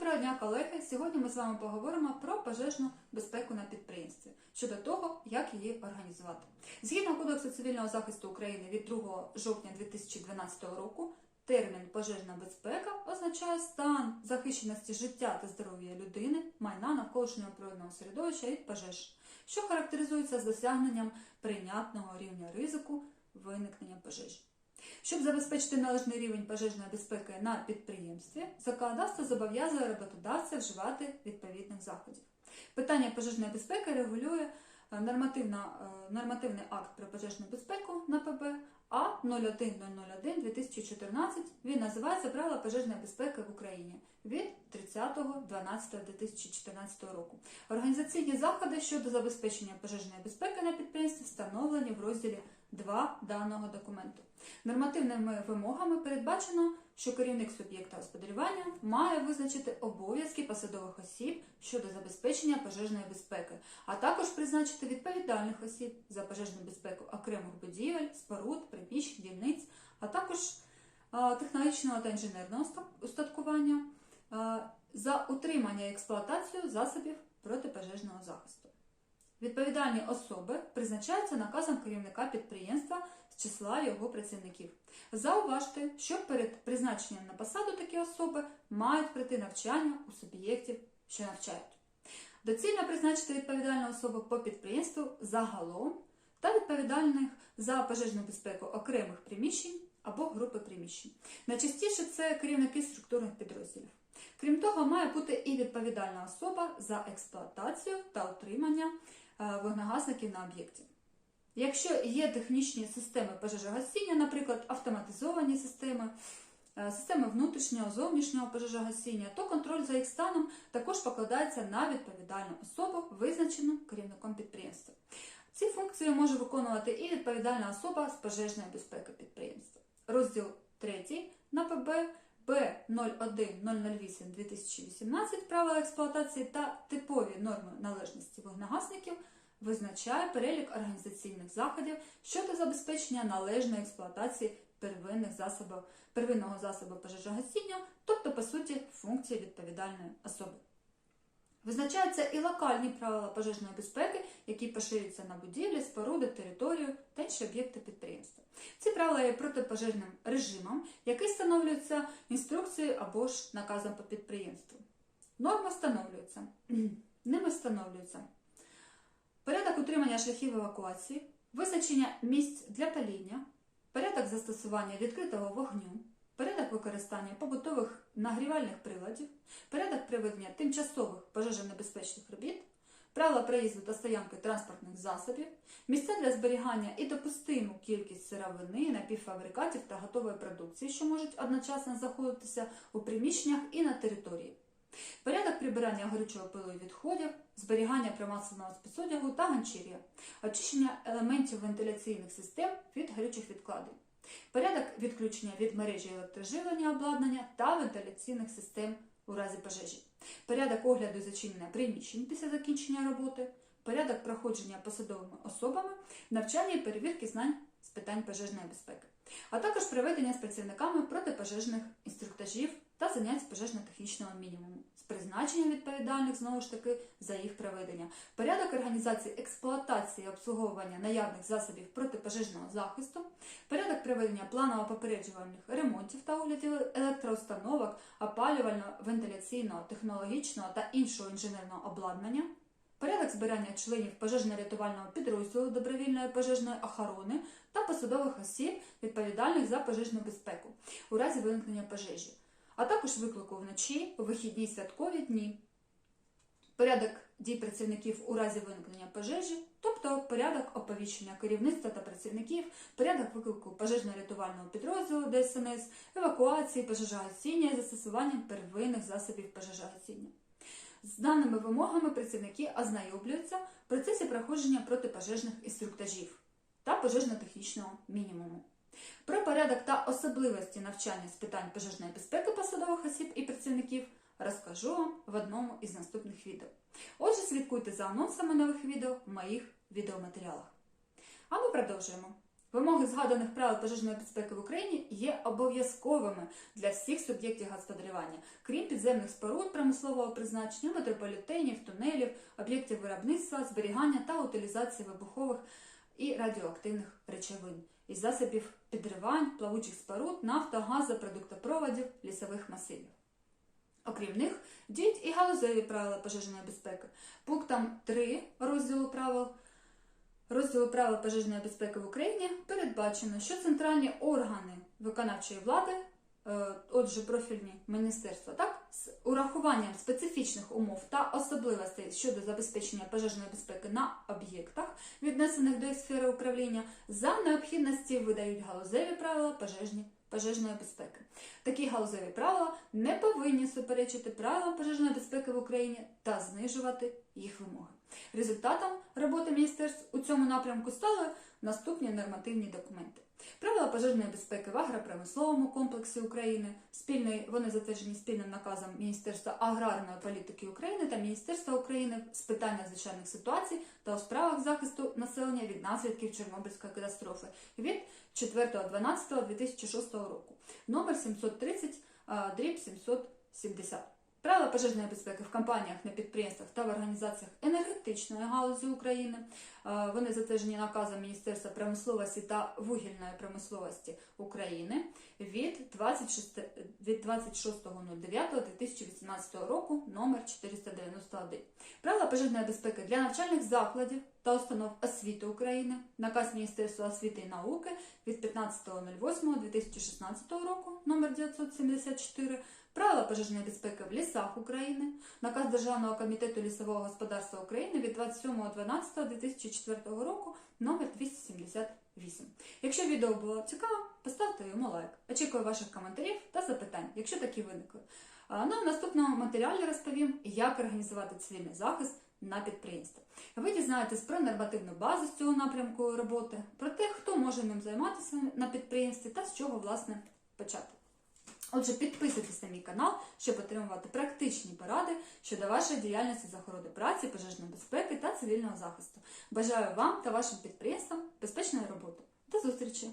Доброго дня, колеги! Сьогодні ми з вами поговоримо про пожежну безпеку на підприємстві щодо того, як її організувати. Згідно Кодексу цивільного захисту України від 2 жовтня 2012 року, термін пожежна безпека означає стан захищеності життя та здоров'я людини, майна навколишнього природного середовища від пожеж, що характеризується з досягненням прийнятного рівня ризику виникнення пожежі. Щоб забезпечити належний рівень пожежної безпеки на підприємстві, законодавство зобов'язує роботодавця вживати відповідних заходів. Питання пожежної безпеки регулює е, е, нормативний акт про пожежну безпеку на ПБ А 01001 2014. Він називається Правила пожежної безпеки в Україні від 30.12.2014 року. Організаційні заходи щодо забезпечення пожежної безпеки на підприємстві встановлені в розділі 2 даного документу. Нормативними вимогами передбачено, що керівник суб'єкта господарювання має визначити обов'язки посадових осіб щодо забезпечення пожежної безпеки, а також призначити відповідальних осіб за пожежну безпеку окремих будівель, споруд, приміщень, дільниць, а також технологічного та інженерного устаткування за утримання і експлуатацію засобів протипожежного захисту. Відповідальні особи призначаються наказом керівника підприємства з числа його працівників. Зауважте, що перед призначенням на посаду такі особи мають пройти навчання у суб'єктів, що навчають. Доцільно призначити відповідальну особу по підприємству загалом та відповідальних за пожежну безпеку окремих приміщень або групи приміщень. Найчастіше це керівники структурних підрозділів. Крім того, має бути і відповідальна особа за експлуатацію та утримання е, вогнегасників на об'єкті. Якщо є технічні системи пожежогасіння, наприклад, автоматизовані системи, е, системи внутрішнього, зовнішнього пожежогасіння, то контроль за їх станом також покладається на відповідальну особу, визначену керівником підприємства. Ці функції може виконувати і відповідальна особа з пожежної безпеки підприємства. Розділ 3 на ПБ Б01008-2018 правила експлуатації та типові норми належності вогнегасників визначає перелік організаційних заходів щодо забезпечення належної експлуатації первинних засобів, первинного засобу пожежогасіння, тобто, по суті, функції відповідальної особи. Визначаються і локальні правила пожежної безпеки, які поширюються на будівлі, споруди, територію та інші об'єкти підприємства. Ці правила є протипожежним режимом, який встановлюється інструкцією або ж наказом по підприємству. Норми встановлюються. Ними встановлюються порядок утримання шляхів евакуації, визначення місць для паління, порядок застосування відкритого вогню, використання побутових нагрівальних приладів, порядок проведення тимчасових пожежонебезпечних робіт, правила проїзду та стоянки транспортних засобів, місця для зберігання і допустиму кількість сировини, напівфабрикатів та готової продукції, що можуть одночасно знаходитися у приміщеннях і на території. Порядок прибирання горючого пилу і відходів, зберігання примасленого спецодягу та ганчір'я, очищення елементів вентиляційних систем від горючих відкладень, порядок відключення від мережі електроживлення обладнання та вентиляційних систем у разі пожежі, порядок огляду зачинення приміщень після закінчення роботи, порядок проходження посадовими особами, навчання і перевірки знань з питань пожежної безпеки, а також проведення з працівниками протипожежних інструктажів та занять пожежно-технічного мінімуму з призначенням відповідальних знову ж таки за їх проведення, порядок організації експлуатації обслуговування наявних засобів протипожежного захисту, порядок проведення планово-попереджувальних ремонтів та оглядів електроустановок, опалювально-вентиляційного, технологічного та іншого інженерного обладнання. Порядок збирання членів пожежно-рятувального підрозділу добровільної пожежної охорони та посадових осіб, відповідальних за пожежну безпеку у разі виникнення пожежі, а також виклику вночі, у вихідні святкові дні. Порядок дій працівників у разі виникнення пожежі, тобто порядок оповіщення керівництва та працівників, порядок виклику пожежно-рятувального підрозділу ДСНС, евакуації, пожежогасіння і застосуванням первинних засобів пожежогасіння. З даними вимогами працівники ознайомлюються в процесі проходження протипожежних інструктажів та пожежно-технічного мінімуму. Про порядок та особливості навчання з питань пожежної безпеки посадових осіб і працівників розкажу вам в одному із наступних відео. Отже, слідкуйте за анонсами нових відео в моїх відеоматеріалах. А ми продовжуємо. Вимоги згаданих правил пожежної безпеки в Україні є обов'язковими для всіх суб'єктів господарювання, крім підземних споруд промислового призначення, метрополітенів, тунелів, об'єктів виробництва, зберігання та утилізації вибухових і радіоактивних речовин із засобів підривань, плавучих споруд, нафта, газу, продуктопроводів, лісових масивів. Окрім них, діють і галузеві правила пожежної безпеки. Пунктом 3 розділу правил розділу правил пожежної безпеки в Україні передбачено, що центральні органи виконавчої влади, отже, профільні міністерства, так, з урахуванням специфічних умов та особливостей щодо забезпечення пожежної безпеки на об'єктах, віднесених до їх сфери управління, за необхідності видають галузеві правила пожежні. Пожежної безпеки. Такі галузеві правила не повинні суперечити правилам пожежної безпеки в Україні та знижувати їх вимоги. Результатом роботи міністерств у цьому напрямку стали наступні нормативні документи. Правила пожежної безпеки в агропромисловому комплексі України, спільний, вони затверджені спільним наказом Міністерства аграрної політики України та Міністерства України з питань надзвичайних ситуацій та у справах захисту населення від наслідків Чорнобильської катастрофи від 4.12.2006 року, номер 730 дріб 770. Правила пожежної безпеки в компаніях, на підприємствах та в організаціях енергетичної галузі України. Е, Вони затверджені наказом Міністерства промисловості та вугільної промисловості України від 26 від 26.09.2018 року номер 491. Правила пожежної безпеки для навчальних закладів та установ освіти України. Наказ Міністерства освіти і науки від 15.08.2016 року номер 974. Правила пожежної безпеки в лісах України, наказ Державного комітету лісового господарства України від 27.12.2004 року номер 278. Якщо відео було цікаво, поставте йому лайк. Очікую ваших коментарів та запитань, якщо такі виникли. А на наступному матеріалі розповім, як організувати цивільний захист на підприємстві. Ви дізнаєтесь про нормативну базу з цього напрямку роботи, про те, хто може ним займатися на підприємстві та з чого власне почати. Отже, підписуйтесь на мій канал, щоб отримувати практичні поради щодо вашої діяльності з охорони праці, пожежної безпеки та цивільного захисту. Бажаю вам та вашим підприємствам безпечної роботи. До зустрічі!